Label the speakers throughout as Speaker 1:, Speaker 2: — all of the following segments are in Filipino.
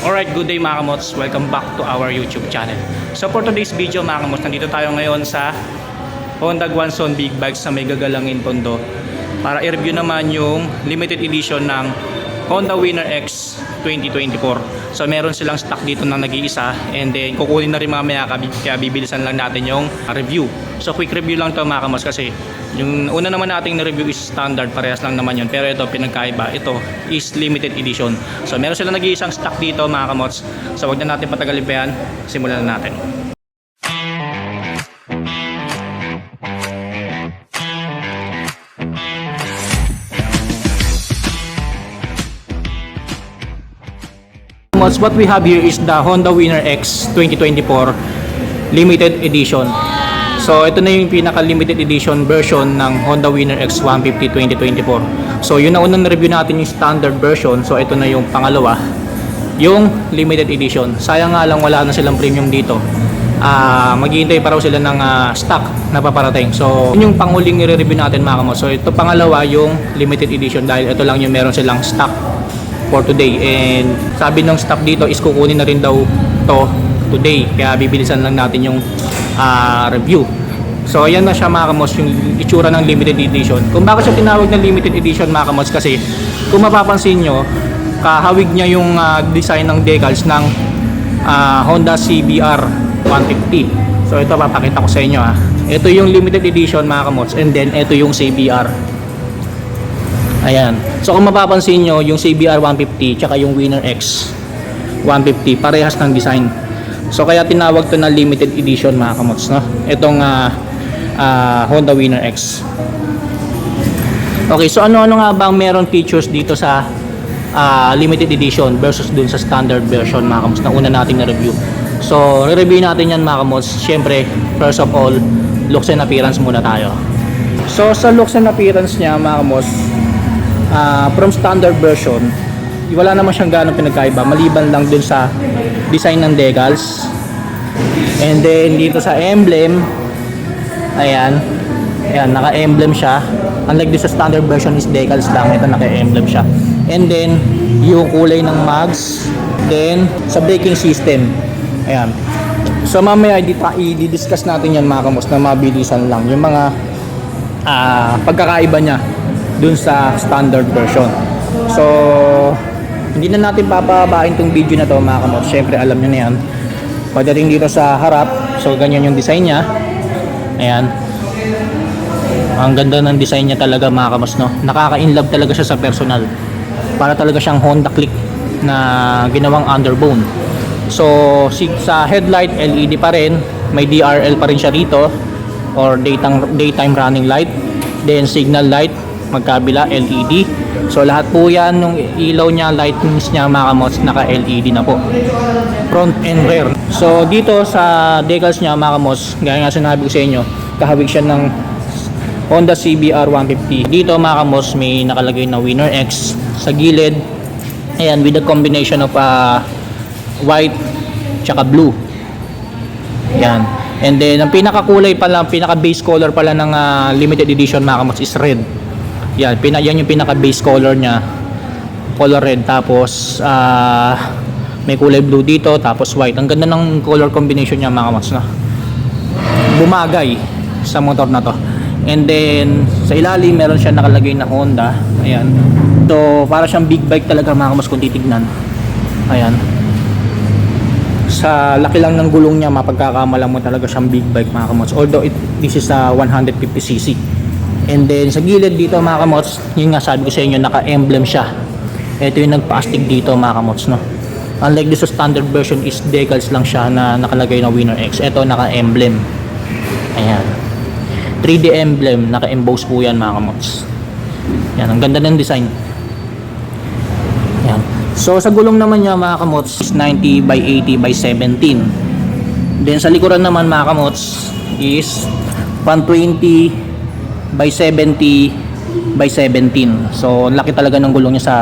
Speaker 1: Alright, good day mga kamots. Welcome back to our YouTube channel. So for today's video mga kamots, nandito tayo ngayon sa Honda Guanzon Big Bikes sa may gagalangin Tondo para i-review naman yung limited edition ng Honda Winner X 2024. So meron silang stock dito na nag-iisa and then kukunin na rin mamaya kaya bibilisan lang natin yung review. So quick review lang to mga kamots kasi yung una naman nating na-review is standard, parehas lang naman yun. Pero ito, pinagkaiba. Ito is limited edition. So meron silang nag-iisang stock dito mga kamots. So wag na natin patagalin pa yan. Simulan na natin. Kamots, what we have here is the Honda Winner X 2024 limited edition. So ito na yung pinaka limited edition version ng Honda Winner X 150 2024. So yun na unang review natin yung standard version. So ito na yung pangalawa, yung limited edition. Sayang nga lang wala na silang premium dito. Ah, maghihintay pa raw sila ng ah, stock na paparating. So yun yung panghuling i-review natin mga kamo. So ito pangalawa yung limited edition dahil ito lang yung meron silang stock for today. And sabi ng staff dito is kukunin na rin daw to today. Kaya bibilisan lang natin yung ah, review. So ayan na siya mga yung itsura ng limited edition. Kung bakit siya tinawag na limited edition mga kamos kasi kung mapapansin nyo kahawig niya yung ah, design ng decals ng ah, Honda CBR 150. So ito papakita ko sa inyo ha. Ito yung limited edition mga kamos and then ito yung CBR. Ayan. So kung mapapansin nyo, yung CBR 150 tsaka yung Winner X 150, parehas ng design. So kaya tinawag to na limited edition mga kamots, no? Itong ah, ah, Honda Winner X. Okay, so ano-ano nga bang meron features dito sa ah, limited edition versus dun sa standard version mga kamots na una nating na-review. So, re-review natin yan mga kamots. Siyempre, first of all, looks and appearance muna tayo. So, sa looks and appearance niya mga kamots, ah, from standard version, wala naman siyang ganong pinagkaiba maliban lang dun sa design ng decals. And then dito sa emblem, ayan, ayan, naka-emblem siya. Unlike dito sa standard version is decals lang, ito naka-emblem siya. And then, yung kulay ng mags, then sa braking system, ayan. So mamaya i-discuss natin yan mga kamos na mabilisan lang yung mga ah, pagkakaiba niya dun sa standard version. So, hindi na natin papabain tong video na to mga kamot. Siyempre alam nyo na yan. Pagdating dito sa harap, so ganyan yung design niya. Ayan. Ang ganda ng design niya talaga mga kamos no. Nakaka-inlove talaga siya sa personal. Para talaga siyang Honda Click na ginawang underbone. So, sa headlight LED pa rin, may DRL pa rin siya rito or daytime daytime running light. Then signal light magkabila LED. So lahat po 'yan nung ilaw niya, lightnings niya mga kamots naka LED na po. Front and rear. So dito sa decals niya mga kamots, gaya nga sinabi ko sa inyo, kahawig siya ng Honda CBR 150. Dito mga kamos may nakalagay na Winner X sa gilid. Ayan with a combination of uh, white tsaka blue. Yan. And then, ang pinakakulay pala, pinaka base color pala ng ah, limited edition mga kamos is red. Yan, pina, yan yung pinaka base color niya. Color red. Tapos, ah, may kulay blue dito, tapos white. Ang ganda ng color combination niya mga kamos na. Bumagay sa motor na to. And then, sa ilalim, meron siya nakalagay na Honda. Ayan. So, para siyang big bike talaga mga kamos kung titignan. Ayan sa laki lang ng gulong niya mapagkakamalan mo talaga siyang big bike mga kamots although it, this is a 150cc and then sa gilid dito mga kamots yun nga sabi ko sa inyo naka emblem siya. Ito yung nagpa-astig dito mga kamots no? Unlike this standard version is decals lang siya na nakalagay na winner X. Ito naka emblem ayan 3D emblem naka emboss po yan mga kamots. Yan ang ganda ng design. Yan. So sa gulong naman niya mga kamots is 90 by 80 by 17. Then sa likuran naman mga kamots is 120 by 70 by 17. So laki talaga ng gulong niya sa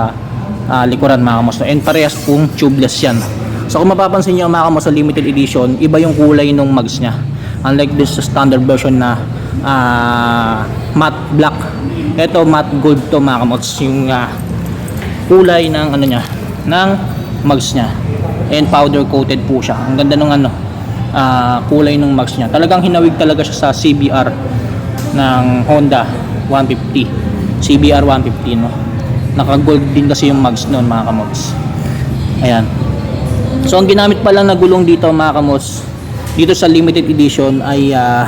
Speaker 1: ah, likuran mga kamots. And parehas pong tubeless yan. So kung mapapansin niyo mga kamots sa limited edition, iba yung kulay ng mags niya. Unlike this standard version na ah, matte black. Ito matte gold to mga kamots. Yung ah, kulay ng ano niya ng mags niya and powder coated po siya. Ang ganda ng ano, ah, kulay ng mags niya. Talagang hinawig talaga siya sa CBR ng Honda 150. CBR 150 no. Naka-gold din kasi yung mags noon mga kamots. Ayan. So ang ginamit pala na gulong dito mga kamots dito sa limited edition ay ah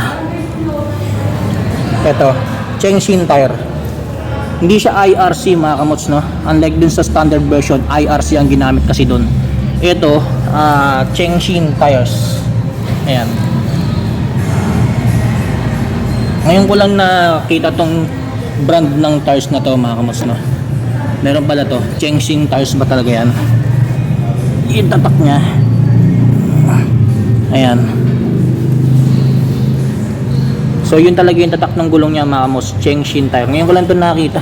Speaker 1: eto, Chengshin tire. Hindi siya IRC mga kamots no. Unlike dun sa standard version, IRC ang ginamit kasi dun. Ito, ah Chengshin tires. Ayan. Ngayon ko lang nakita tong brand ng tires na to mga kamots no. Meron pala to, Chengshin tires ba talaga yan? Yung niya. Ayan. So yun talaga yung tatak ng gulong niya mga kamos, Chengshin tire. Ngayon ko lang ito nakita.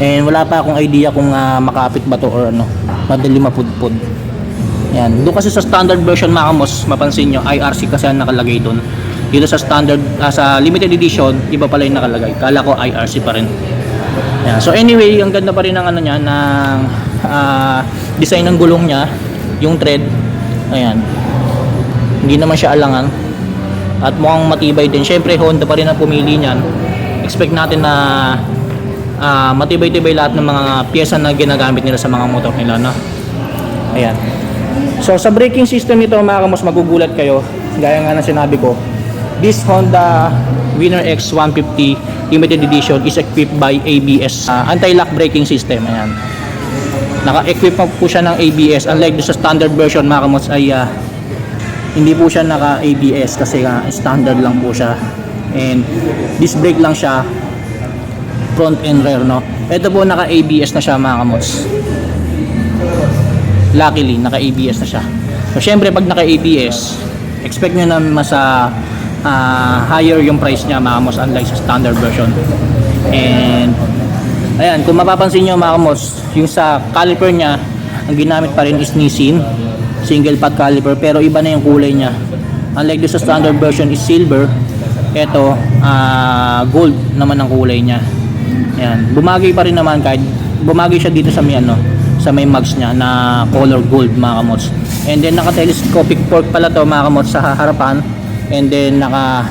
Speaker 1: And wala pa akong idea kung ah, makapit ba to or ano. Madali mapudpud. Yan. Doon kasi sa standard version mga kamos, mapansin nyo, IRC kasi ang nakalagay doon. Dito sa standard, ah, sa limited edition, iba pala yung nakalagay. Kala ko IRC pa rin. Yan. So anyway, ang ganda pa rin ng ano niya, ng ah, design ng gulong niya, yung thread. Ayan. Hindi naman siya alangan. At mukhang matibay din. Siyempre, Honda pa rin ang pumili niyan. Expect natin na ah, matibay-tibay lahat ng mga pyesa na ginagamit nila sa mga motor nila, no? Ayan. So, sa braking system nito, mga kamos, magugulat kayo. Gaya nga ng sinabi ko, this Honda Winner X 150 limited edition is equipped by ABS ah, anti-lock braking system. Ayan. Naka-equip po siya ng ABS. Unlike sa standard version, mga kamos, ay ah, hindi po siya naka-ABS kasi nga standard lang po siya. And disc brake lang siya front and rear, no? Ito po naka-ABS na siya, mga kamos. Luckily, naka-ABS na siya. So, syempre, pag naka-ABS, expect nyo na mas ah, ah, higher yung price niya, mga kamos, unlike sa standard version. And, ayan, kung mapapansin nyo, mga kamos, yung sa caliper niya, ang ginamit pa rin is Nissin, single pad caliper, pero iba na yung kulay niya. Unlike doon sa standard version is silver, ito, ah, gold naman ang kulay niya. Ayan, bumagay pa rin naman kahit bumagay siya dito sa may ano, sa may mags niya na color gold mga kamots. And then naka telescopic fork pala to mga kamots sa harapan. And then naka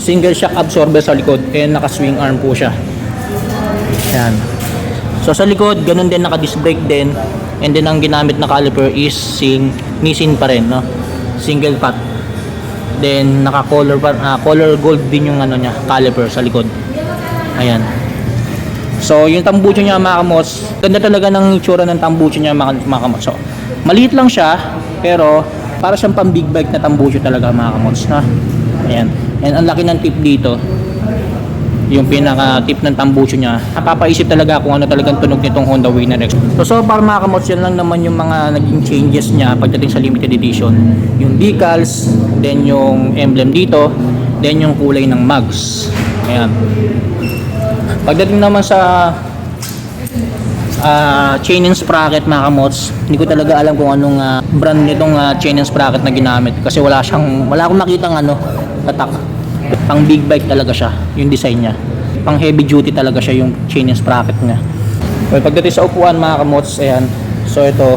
Speaker 1: single shock absorber sa likod and naka swing arm po siya. Ayan. So sa likod, ganun din naka disc brake din. And then ang ginamit na caliper is sing Nissin pa rin, no? Single pot. Then naka color pa ah, color gold din yung ano niya, caliper sa likod. Ayan. So, yung tambucho niya mga kamots, ganda talaga ng itsura ng tambucho niya mga, mga kamots. So, maliit lang siya, pero para siyang pang big bike na tambucho talaga mga kamots. Ha? Ayan. And ang laki ng tip dito, yung pinaka tip ng tambucho niya, napapaisip talaga kung ano talagang tunog nitong Honda Winner X. So, so far mga kamots, yan lang naman yung mga naging changes niya pagdating sa limited edition. Yung decals, then yung emblem dito, then yung kulay ng mugs. Ayan. Pagdating naman sa ah, chain and sprocket mga kamots, hindi ko talaga alam kung anong ah, brand nitong ah, chain and sprocket na ginamit kasi wala siyang wala akong makitang ano, tatak. Pang big bike talaga siya, yung design niya. Pang heavy duty talaga siya yung chain and sprocket niya. Well, pagdating sa upuan mga kamots, ayan. So ito,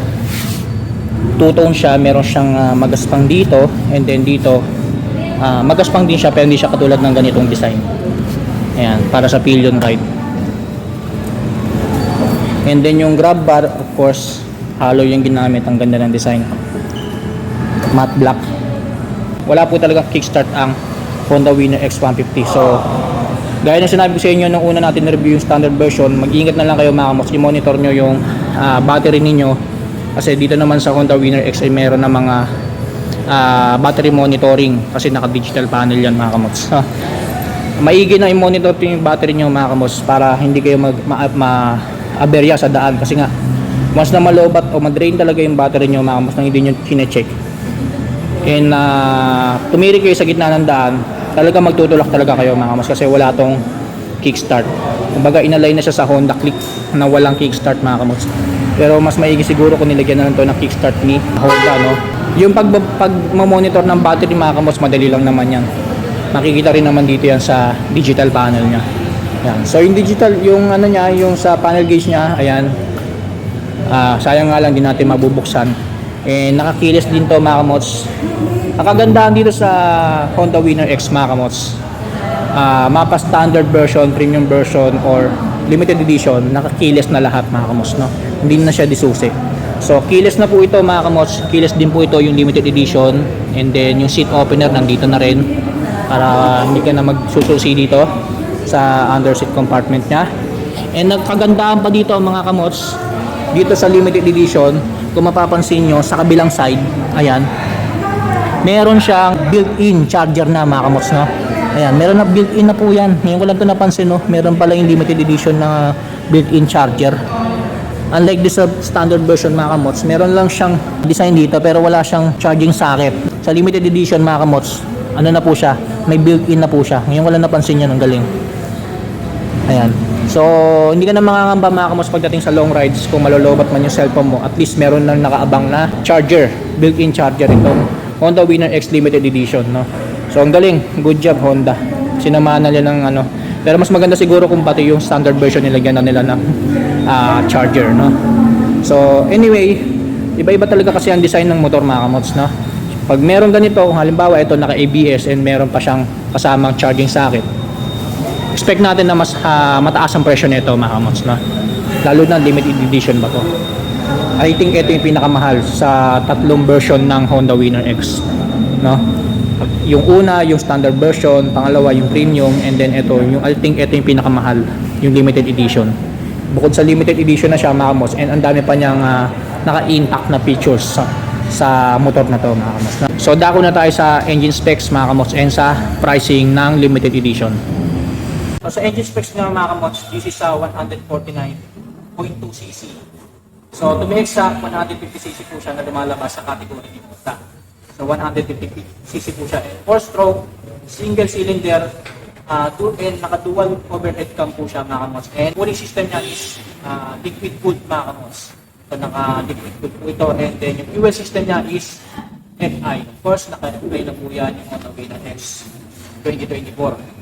Speaker 1: two-tone siya, meron siyang ah, magaspang dito and then dito ah, magaspang din siya pero hindi siya katulad ng ganitong design. Ayan, para sa pillion ride. And then yung grab bar, of course, hollow yung ginamit. Ang ganda ng design. Matte black. Wala po talaga kickstart ang Honda Winner X150. So, gaya ng sinabi ko sa inyo nung una natin review yung standard version, mag-ingat na lang kayo mga kamos. I-monitor nyo yung ah, battery ninyo. Kasi dito naman sa Honda Winner X ay meron na mga ah, battery monitoring. Kasi naka-digital panel yan mga kamos. maigi na i-monitor yung battery nyo mga kamos para hindi kayo mag ma, ma- aberya sa daan. Kasi nga once na malobat o madrain talaga yung battery nyo mga kamos nang hindi nyo chine-check. And uh, tumiri kayo sa gitna ng daan talaga magtutulak talaga kayo mga kamos kasi wala tong kickstart. Kumbaga inalay na siya sa Honda Click na walang kickstart mga kamos pero mas maigi siguro kung nilagyan na lang to ng kickstart ni Honda no? Yung pag, pag monitor ng battery mga kamos madali lang naman yan. Makikita rin naman dito yan sa digital panel niya. Yan. So yung digital, yung ano niya, yung sa panel gauge niya, ayan. Ah, sayang nga lang din natin mabubuksan. And nakakilis din to mga kamots. Ang kagandahan dito sa Honda Winner X mga kamots, ah, mapa standard version, premium version, or limited edition, nakakilis na lahat mga kamots. No? Hindi na siya disusi. So, keyless na po ito mga kamots. Keyless din po ito yung limited edition. And then, yung seat opener nandito na rin. Para hindi ka na magsususi dito sa under seat compartment niya. And nagkagandahan pa dito mga kamots. Dito sa limited edition, kung mapapansin nyo, sa kabilang side, ayan, meron siyang built-in charger na mga kamots, no? Ayan, meron na built-in na po yan. Ngayon ko lang ito napansin, no? Meron pala yung limited edition na built-in charger. Unlike this standard version mga kamots, meron lang siyang design dito pero wala siyang charging socket. Sa limited edition mga kamots, ano na po siya, may built-in na po siya. Ngayon ko lang napansin yan, ang galing. Ayan. So, hindi ka na mangangamba mga kamots pagdating sa long rides kung malolobat man yung cellphone mo. At least meron nang nakaabang na charger, built-in charger itong Honda Winner X Limited Edition, no? So, ang galing. Good job, Honda. Sinamahan na nila ng ano. Pero mas maganda siguro kung pati yung standard version nilagyan na nila ng ah, charger, no? So, anyway, iba-iba talaga kasi ang design ng motor mga kamots, no? Pag meron ganito, halimbawa ito naka-ABS and meron pa siyang kasamang charging socket, expect natin na mas ah, mataas ang presyo nito mga kamots, no? Lalo na limited edition ba to? I think ito yung pinakamahal sa tatlong version ng Honda Winner X, no? Yung una, yung standard version, pangalawa yung premium, and then ito, yung I think ito yung pinakamahal, yung limited edition. Bukod sa limited edition na siya mga kamots, and ang dami pa niyang ah, naka-impact na features sa sa motor na to mga kamots. no? So dako na tayo sa engine specs mga kamots and sa pricing ng limited edition. So, engine specs nga mga kamots, this is sa 149.2cc. So to be exact, 150cc po siya na lumalabas sa category ni Honda. So 150cc po siya. And four stroke, single cylinder, uh, du- and naka-dual overhead cam po siya mga kamots. And cooling system niya is uh, liquid cooled mga kamots. So naka-liquid cooled po ito. And then yung fuel system niya is FI. Of course, naka-FI na po yan yung Honda Winner X 2024.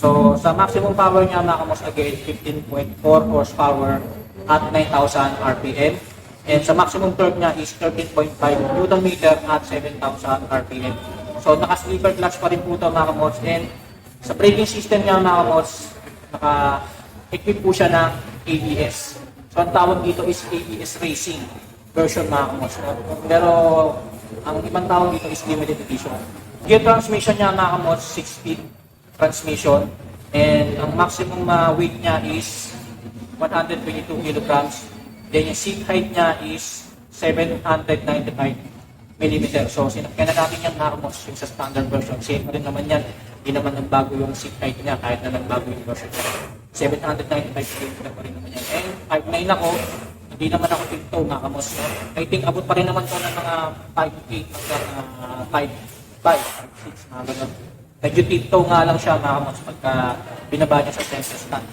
Speaker 1: So, sa maximum power niya mga kamos again, 15.4 horsepower at 9,000 RPM. And sa maximum torque niya is 13.5 Newton meter at 7,000 RPM. So, naka-sleeper clutch pa rin po ito mga kamos. And sa braking system niya mga kamos, naka-equip po siya ng ABS. So, ang tawag dito is ABS Racing version mga kamos. Pero, ang ibang tawag dito is limited edition. Gear transmission niya mga kamos, 6-speed transmission and ang maximum uh, weight niya is 122 kilograms. Then yung seat height niya is 795 millimeter. So sinakyan na natin yan Narmos yung sa standard version. Same rin naman yan. Hindi naman nagbago yung seat height niya kahit na nagbago yung version niya. 795 millimeter pa rin naman yan. And 5'9 ako, hindi naman ako tinto mga kamos. I think abot pa rin naman to ng mga 5'8 hanggang uh, 5'5, 5'6 mga ganun. Medyo tiptoe nga lang siya mga kamos pagka binaba niya sa sensor stand.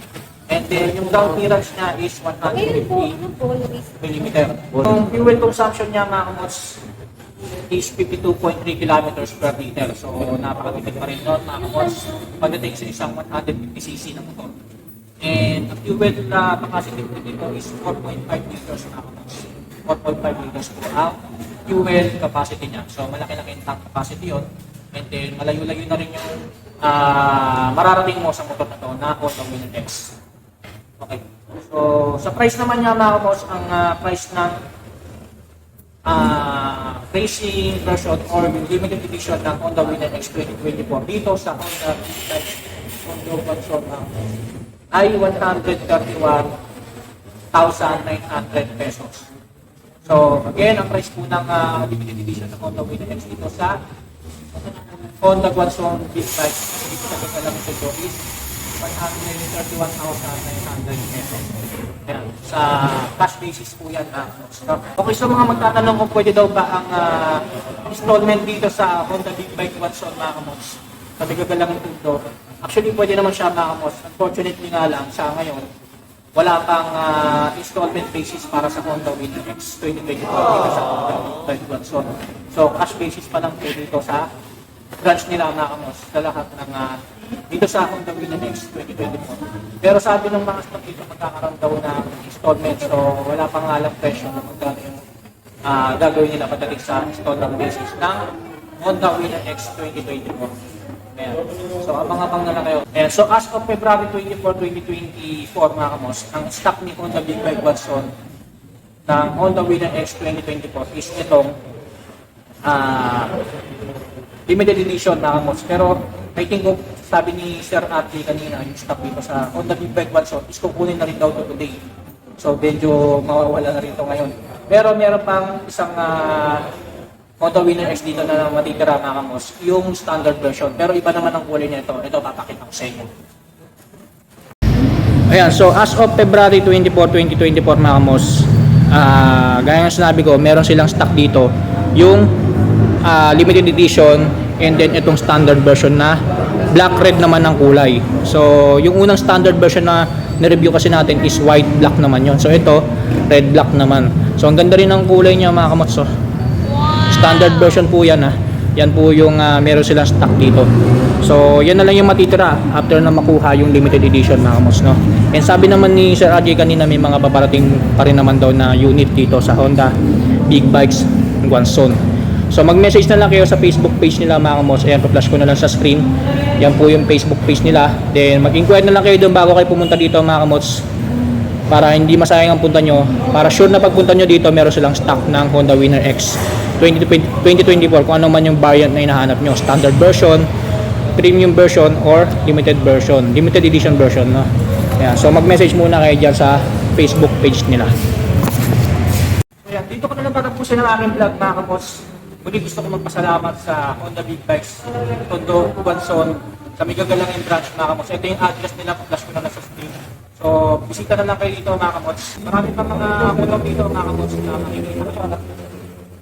Speaker 1: And then yung ground clearance niya is 150 mm. Yung fuel consumption niya mga kamos is 52.3 kilometers per liter. So napakatipid pa rin nun mga kamos pagdating sa isang 150cc na motor. And ang fuel na capacity po dito is 4.5 liters mga kamos. 4.5 liters po ang fuel capacity niya. So malaki-laki yung tank capacity yon And then, malayo-layo na rin yung ah, mararating mo sa motor na to na Honda Winner X. Okay. So, sa price naman niya mga boss, ang ah, price ng ah, racing version or limited edition ng Honda Winner X 2024 dito sa Honda X Honda version ng ay 131,900 pesos. So, again, ang price po ng ah, limited edition ng Honda Winner X dito sa Honda Guangzhou Big Bike dito sa Kagalang Ito is 131,900 pesos. Ayan, sa cash basis po yan. Ah, no? Okay, so mga magtatanong kung pwede daw ba ang ah, installment dito sa Honda Big Bike Guangzhou mga kamots sa Kagalang Ito. Actually, pwede naman siya mga kamots. Unfortunately nga lang, sa ngayon, wala pang ah, installment basis para sa Honda Winner X 2024 dito sa Honda Big Bike Guangzhou. So, cash basis pa lang po dito sa branch nila mga kamos sa lahat ng ah, dito sa Honda Winner X 2024. Pero sabi ng mga stock dito magkakaroon daw ng installment so wala pang alam presyo na magkano yung ah, gagawin nila pagdating sa installment basis ng Honda Winner X 2024. Ayan. So, abang-abang na kayo. Ayan. So, as of February 24, 2024, mga kamos, ang stock ni Honda Big Bike Watson ng Honda Winner X 2024 is itong ah limited edition mga kamos. Pero, I think kung sabi ni Sir Ate kanina, yung stock dito sa Honda Big Bike Watson is kukunin na rin daw to today. So, medyo mawawala na rin ito ngayon. Pero, meron pang isang ah, Honda Winner X dito na matitira mga kamos, yung standard version. Pero iba naman ang kulay nito. Ito papakita ko sa inyo. Ayan, so as of February 24, 2024 mga kamos, ah gaya ng sinabi ko, meron silang stock dito. Yung ah, limited edition and then itong standard version na black red naman ang kulay. So yung unang standard version na na-review kasi natin is white black naman yon. So ito, red black naman. So ang ganda rin ng kulay niya mga kamos. So, Standard version po yan ha. Yan po yung ah, meron silang stock dito. So, yan na lang yung matitira after na makuha yung limited edition mga kamos, no? And sabi naman ni Sir RJ kanina may mga paparating pa rin naman daw na unit dito sa Honda Big Bikes Guanzon. So, mag-message na lang kayo sa Facebook page nila mga kamos. Ayan, pa-flash ko na lang sa screen. Yan po yung Facebook page nila. Then, mag-inquire na lang kayo doon bago kayo pumunta dito mga kamos para hindi masayang ang punta nyo. Para sure na pagpunta nyo dito, meron silang stock ng Honda Winner X 2020 2024 kung ano man yung variant na hinahanap nyo. Standard version, premium version, or limited version. Limited edition version. No? Ayan. So mag-message muna kayo dyan sa Facebook page nila. So yan, dito ko na lang tatapusin ang aking vlog mga kapos. Muli gusto ko magpasalamat sa Honda Big Bikes, Tondo, Cubanson, sa Migagalangin branch mga kapos. Ito yung address nila, flash ko na lang sa screen. So, bisita na lang kayo dito mga kamots. Marami pa mga motor dito mga kamots na makikita ko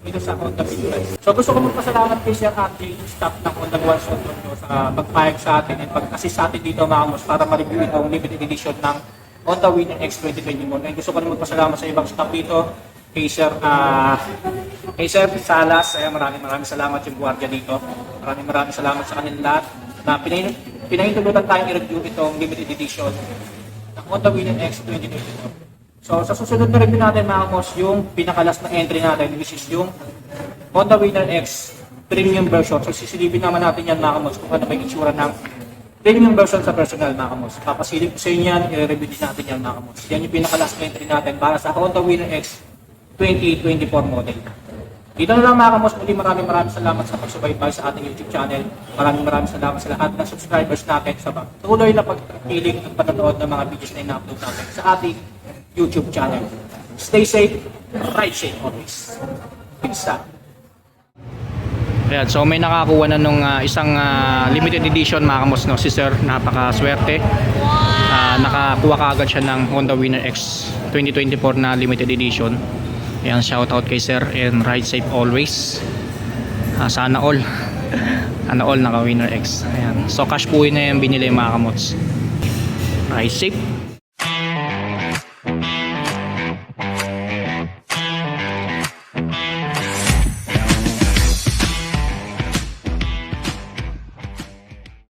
Speaker 1: dito sa Honda Big Bikes. So, gusto ko magpasalamat kay Sir Ate, yung staff ng Honda Guanzon Tondo sa pagpayag sa atin and pag-assist sa atin dito mga kamots para ma-review itong limited edition ng Honda Winner X 2021. And gusto ko na magpasalamat sa ibang staff dito kay Sir, ah kay Sir Salas, ay maraming maraming salamat yung guardia dito. Maraming maraming salamat sa kanilang lahat na pinay pinahintulutan tayong i-review itong limited edition ng Honda Winner X 2024. So sa susunod na review natin mga kamos, yung pinakalas na entry natin which is yung Honda Winner X premium version. So sisilipin naman natin yan mga kamos kung ano yung itsura ng premium version sa personal mga kamos. Papasilip ko sa inyo yan, i-review din natin yan mga kamos. Yan yung pinakalas na entry natin para sa Honda Winner X 2024 model. Dito na lang mga kamos, muli maraming maraming salamat sa pagsubaybay sa ating YouTube channel. Maraming maraming salamat sa lahat ng subscribers natin sa tuloy na pagpiling at panonood ng mga videos na ina-upload natin sa ating YouTube channel. Stay safe, ride safe always. Peace out. Ayan, so may nakakuha na nung ah, isang ah, limited edition mga kamos no, si Sir, napakaswerte. Ah, nakakuha kaagad siya ng Honda Winner X 2024 na limited edition. Ayan, shout out kay Sir and ride safe always. Ah, sana all. sana all naka Winner X. Ayan. So cash po yun na yung binili mga kamots. Ride safe.